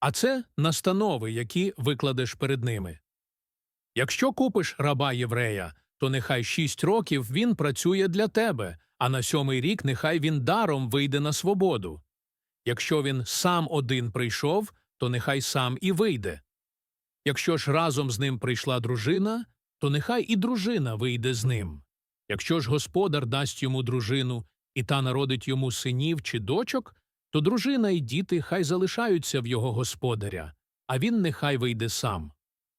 А це настанови, які викладеш перед ними. Якщо купиш раба єврея, то нехай шість років він працює для тебе, а на сьомий рік нехай він даром вийде на свободу. Якщо він сам один прийшов, то нехай сам і вийде. Якщо ж разом з ним прийшла дружина, то нехай і дружина вийде з ним. Якщо ж господар дасть йому дружину, і та народить йому синів чи дочок, то дружина і діти хай залишаються в його господаря, а він нехай вийде сам.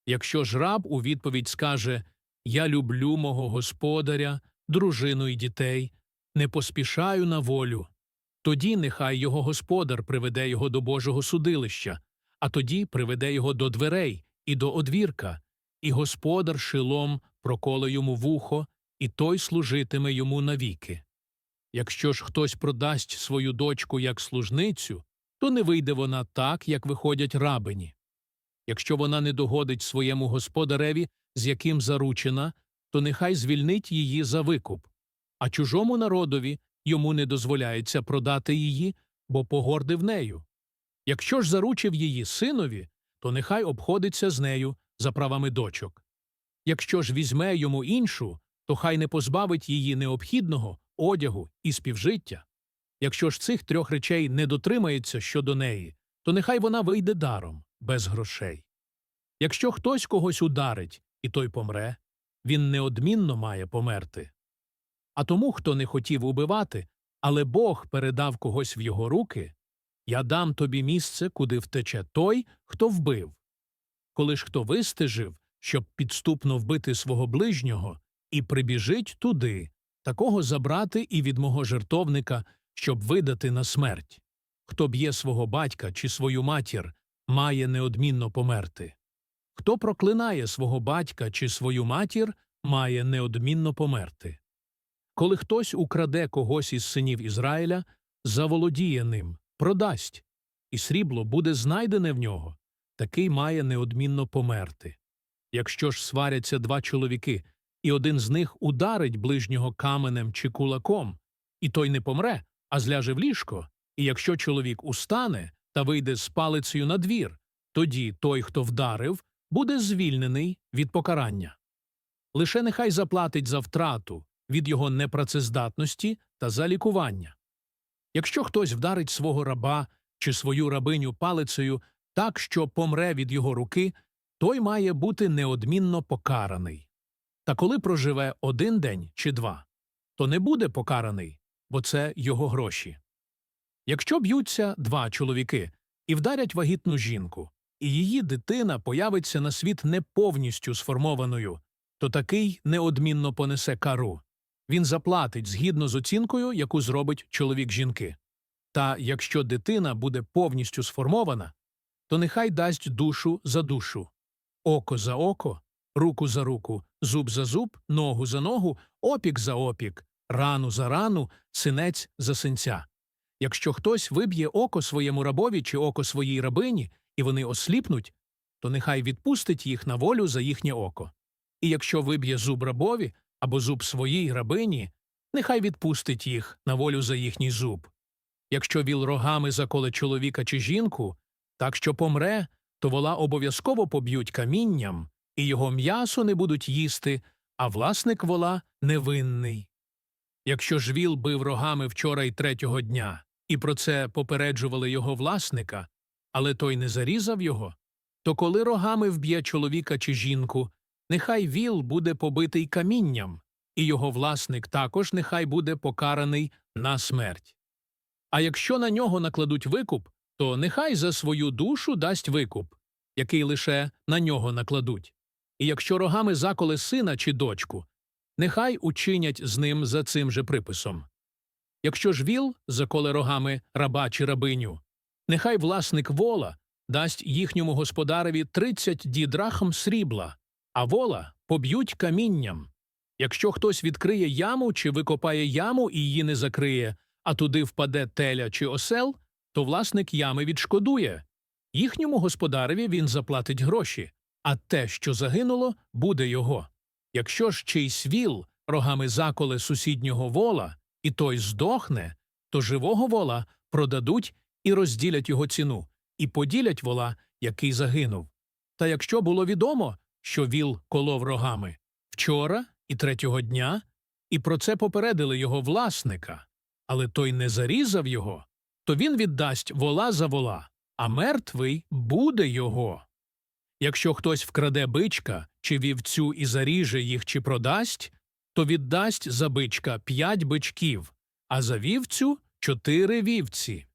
Якщо ж раб у відповідь скаже Я люблю мого господаря, дружину і дітей, не поспішаю на волю, тоді нехай його господар приведе його до Божого судилища, а тоді приведе його до дверей і до одвірка, і господар шилом проколе йому вухо, і той служитиме йому навіки. Якщо ж хтось продасть свою дочку як служницю, то не вийде вона так, як виходять рабині. Якщо вона не догодить своєму господареві, з яким заручена, то нехай звільнить її за викуп, а чужому народові йому не дозволяється продати її, бо погордив нею. Якщо ж заручив її синові, то нехай обходиться з нею за правами дочок. Якщо ж візьме йому іншу, то хай не позбавить її необхідного одягу і співжиття. Якщо ж цих трьох речей не дотримається щодо неї, то нехай вона вийде даром, без грошей. Якщо хтось когось ударить, і той помре, він неодмінно має померти. А тому, хто не хотів убивати, але Бог передав когось в його руки, я дам тобі місце, куди втече той, хто вбив. Коли ж хто вистежив, щоб підступно вбити свого ближнього, і прибіжить туди, такого забрати і від мого жертовника, щоб видати на смерть. Хто б'є свого батька чи свою матір, має неодмінно померти. Хто проклинає свого батька чи свою матір, має неодмінно померти. Коли хтось украде когось із синів Ізраїля, заволодіє ним, продасть, і срібло буде знайдене в нього, такий має неодмінно померти. Якщо ж сваряться два чоловіки, і один з них ударить ближнього каменем чи кулаком, і той не помре, а зляже в ліжко, і якщо чоловік устане та вийде з палицею на двір, тоді той, хто вдарив, буде звільнений від покарання. Лише нехай заплатить за втрату від його непрацездатності та за лікування. Якщо хтось вдарить свого раба чи свою рабиню палицею так, що помре від його руки, той має бути неодмінно покараний. Та коли проживе один день чи два, то не буде покараний, бо це його гроші. Якщо б'ються два чоловіки і вдарять вагітну жінку, і її дитина появиться на світ не повністю сформованою, то такий неодмінно понесе кару. Він заплатить згідно з оцінкою, яку зробить чоловік жінки. Та якщо дитина буде повністю сформована, то нехай дасть душу за душу, око за око, руку за руку, зуб за зуб, ногу за ногу, опік за опік, рану за рану, синець за синця. Якщо хтось виб'є око своєму рабові чи око своїй рабині, і вони осліпнуть, то нехай відпустить їх на волю за їхнє око. І якщо виб'є зуб рабові або зуб своїй рабині, нехай відпустить їх на волю за їхній зуб. Якщо віл рогами заколе чоловіка чи жінку, так що помре, то вола обов'язково поб'ють камінням, і його м'ясо не будуть їсти, а власник вола невинний. Якщо ж віл бив рогами вчора й третього дня, і про це попереджували його власника, але той не зарізав його, то коли рогами вб'є чоловіка чи жінку, нехай віл буде побитий камінням, і його власник також нехай буде покараний на смерть. А якщо на нього накладуть викуп, то нехай за свою душу дасть викуп, який лише на нього накладуть. І якщо рогами заколе сина чи дочку, нехай учинять з ним за цим же приписом. Якщо ж віл заколе рогами раба чи рабиню, нехай власник вола дасть їхньому господареві тридцять дідрахм срібла, а вола поб'ють камінням. Якщо хтось відкриє яму чи викопає яму і її не закриє, а туди впаде теля чи осел, то власник ями відшкодує. Їхньому господареві він заплатить гроші, а те, що загинуло, буде його. Якщо ж чийсь віл рогами заколе сусіднього вола, і той здохне, то живого вола продадуть і розділять його ціну, і поділять вола, який загинув. Та якщо було відомо, що віл колов рогами вчора і третього дня, і про це попередили його власника, але той не зарізав його, то він віддасть вола за вола, а мертвий буде його. Якщо хтось вкраде бичка чи вівцю і заріже їх чи продасть, то віддасть за бичка п'ять бичків, а за вівцю чотири вівці.